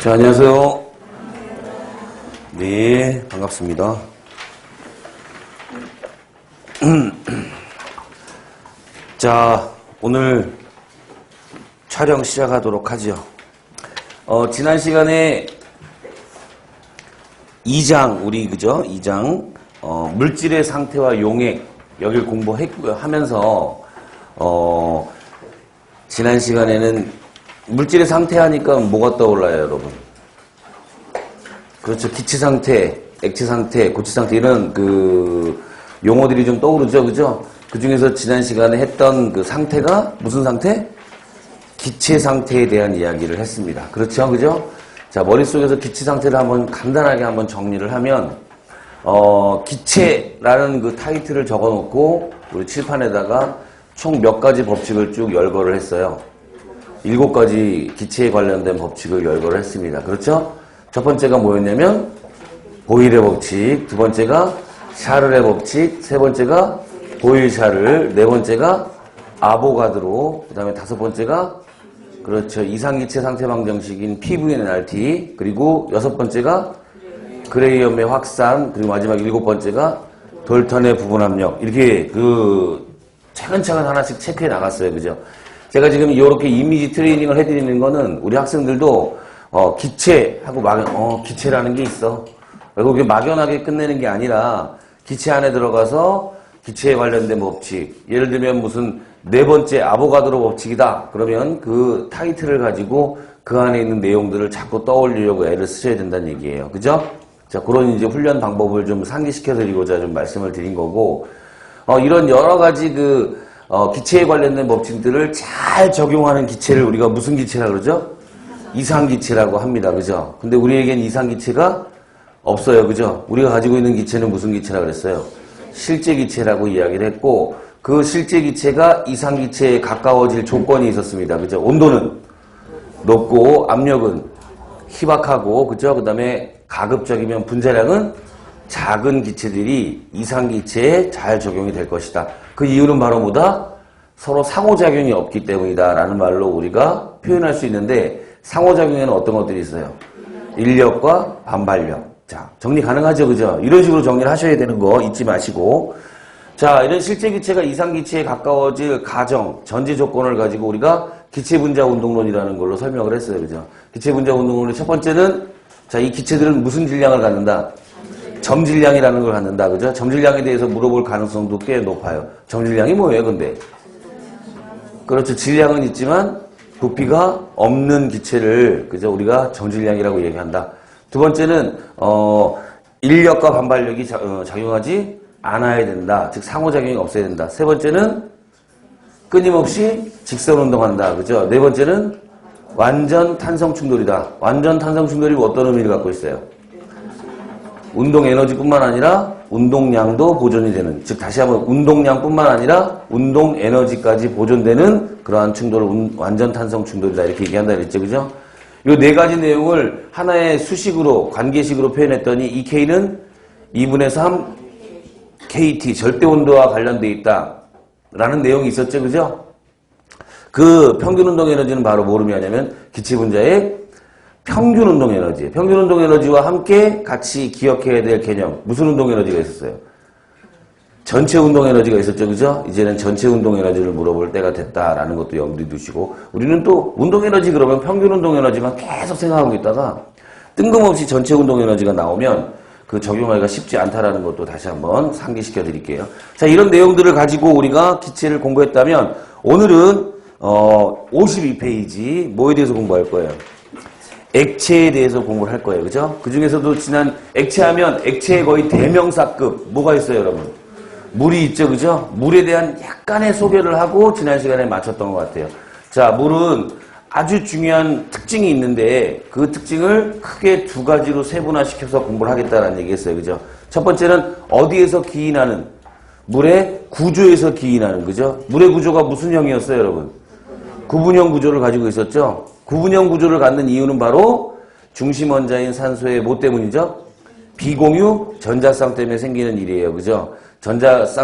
자, 안녕하세요. 네, 반갑습니다. 자, 오늘 촬영 시작하도록 하죠. 어, 지난 시간에 2장, 우리, 그죠? 2장, 어, 물질의 상태와 용액, 여길 공부했고요. 하면서, 어, 지난 시간에는 물질의 상태 하니까 뭐가 떠올라요, 여러분? 그렇죠. 기체 상태, 액체 상태, 고체 상태 이런 그 용어들이 좀 떠오르죠, 그죠? 그 중에서 지난 시간에 했던 그 상태가 무슨 상태? 기체 상태에 대한 이야기를 했습니다. 그렇죠, 그죠? 자 머릿속에서 기체 상태를 한번 간단하게 한번 정리를 하면 어, 기체라는 그 타이틀을 적어 놓고 우리 칠판에다가 총 몇 가지 법칙을 쭉 열거를 했어요. 일곱 가지 기체에 관련된 법칙을 열거를 했습니다. 그렇죠? 첫 번째가 뭐였냐면 보일의 법칙, 두 번째가 샤를의 법칙, 세 번째가 보일 샤를, 네 번째가 아보가드로, 그 다음에 다섯 번째가 그렇죠 이상기체 상태 방정식인 PVNRT, 그리고 여섯 번째가 그레이엄의 확산, 그리고 마지막 일곱 번째가 돌턴의 부분 압력 이렇게 그 차근차근 하나씩 체크해 나갔어요, 그죠? 제가 지금 이렇게 이미지 트레이닝을 해드리는 거는 우리 학생들도 어, 기체하고 막연, 어, 기체라는 게 있어. 그게 막연하게 끝내는 게 아니라 기체 안에 들어가서 기체에 관련된 법칙. 예를 들면 무슨 네 번째 아보가드로 법칙이다. 그러면 그 타이틀을 가지고 그 안에 있는 내용들을 자꾸 떠올리려고 애를 쓰셔야 된다는 얘기예요. 그죠? 자, 그런 이제 훈련 방법을 좀 상기시켜 드리고자 좀 말씀을 드린 거고, 어, 이런 여러 가지 그, 어, 기체에 관련된 법칙들을 잘 적용하는 기체를 우리가 무슨 기체라 그러죠? 이상기체라고 합니다. 그죠? 근데 우리에겐 이상기체가 없어요. 그죠? 우리가 가지고 있는 기체는 무슨 기체라 그랬어요? 실제 기체라고 이야기를 했고, 그 실제 기체가 이상 기체에 가까워질 조건이 있었습니다. 그죠? 온도는 높고, 압력은 희박하고, 그죠? 그 다음에 가급적이면 분자량은 작은 기체들이 이상 기체에 잘 적용이 될 것이다. 그 이유는 바로 뭐다? 서로 상호작용이 없기 때문이다. 라는 말로 우리가 표현할 수 있는데, 상호작용에는 어떤 것들이 있어요? 인력과 반발력. 자, 정리 가능하죠, 그죠? 이런 식으로 정리를 하셔야 되는 거 잊지 마시고. 자, 이런 실제 기체가 이상 기체에 가까워질 가정, 전제 조건을 가지고 우리가 기체 분자 운동론이라는 걸로 설명을 했어요, 그죠? 기체 분자 운동론의 첫 번째는 자, 이 기체들은 무슨 질량을 갖는다? 점질량이라는 걸 갖는다, 그죠? 점질량에 대해서 물어볼 가능성도 꽤 높아요. 점질량이 뭐예요, 근데? 그렇죠. 질량은 있지만 부피가 없는 기체를 그죠 우리가 정질량이라고 얘기한다. 두 번째는 어 인력과 반발력이 자, 어, 작용하지 않아야 된다. 즉 상호작용이 없어야 된다. 세 번째는 끊임없이 직선 운동한다. 그죠? 네 번째는 완전 탄성 충돌이다. 완전 탄성 충돌이 어떤 의미를 갖고 있어요? 운동 에너지뿐만 아니라 운동량도 보존이 되는 즉 다시 한번 운동량뿐만 아니라 운동 에너지까지 보존되는 그러한 충돌을 운- 완전 탄성 충돌이다 이렇게 얘기한다 그랬죠 그죠? 이 네 가지 내용을 하나의 수식으로 관계식으로 표현했더니 이 K는 2분의 3 KT 절대 온도와 관련돼 있다 라는 내용이 있었죠 그죠? 그 평균 운동 에너지는 바로 뭐로 의미하냐면 기체 분자의 평균 운동 에너지. 평균 운동 에너지와 함께 같이 기억해야 될 개념. 무슨 운동 에너지가 있었어요? 전체 운동 에너지가 있었죠. 그죠? 이제는 전체 운동 에너지를 물어볼 때가 됐다라는 것도 염두에 두시고 우리는 또 운동 에너지 그러면 평균 운동 에너지만 계속 생각하고 있다가 뜬금없이 전체 운동 에너지가 나오면 그 적용하기가 쉽지 않다라는 것도 다시 한번 상기시켜 드릴게요. 자, 이런 내용들을 가지고 우리가 기체를 공부했다면 오늘은 어 52페이지 뭐에 대해서 공부할 거예요? 액체에 대해서 공부를 할 거예요. 그죠? 그 중에서도 지난 액체하면 액체의 거의 대명사급 뭐가 있어요, 여러분? 물이 있죠, 그죠? 물에 대한 약간의 소개를 하고 지난 시간에 마쳤던 것 같아요. 자, 물은 아주 중요한 특징이 있는데 그 특징을 크게 두 가지로 세분화시켜서 공부를 하겠다는 얘기했어요. 그죠? 첫 번째는 어디에서 기인하는 물의 구조에서 기인하는 그죠? 물의 구조가 무슨 형이었어요, 여러분? 구분형 구조를 가지고 있었죠. 구분형 구조를 갖는 이유는 바로 중심 원자인 산소의 뭐 때문이죠? 비공유 전자쌍 때문에 생기는 일이에요. 그죠? 전자쌍